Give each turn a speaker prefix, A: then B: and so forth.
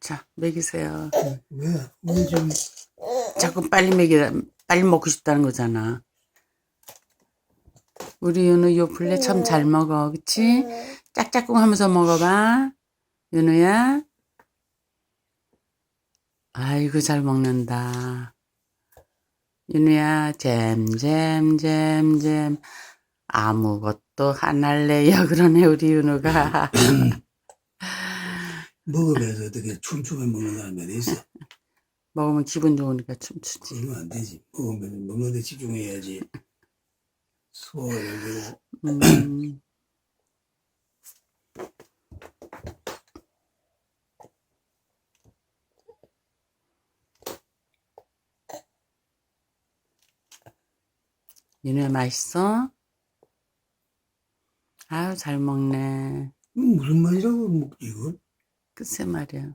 A: 자, 먹이세요.
B: 왜? 우리 좀
A: 자꾸 빨리 먹이라, 빨리 먹고 싶다는 거잖아. 우리 윤우 요 블레 참 잘 먹어. 그치? 짝짝꿍 하면서 먹어봐. 윤우야. 아이고, 잘 먹는다. 윤우야, 잼 잼 잼 잼. 아무것도 안 할래요. 그러네, 우리 윤우가.
B: 먹으면서 어떻게 춤추며 먹는 사람이 어디 있어?
A: 먹으면 기분 좋으니까 춤추지.
B: 그러면 안 되지. 먹으면 먹는 데 집중해야지. 소화를 되고
A: 음. 윤우야 맛있어? 아유 잘 먹네.
B: 이거 무슨 말이라고 먹지 이거?
A: 글쎄 말이야.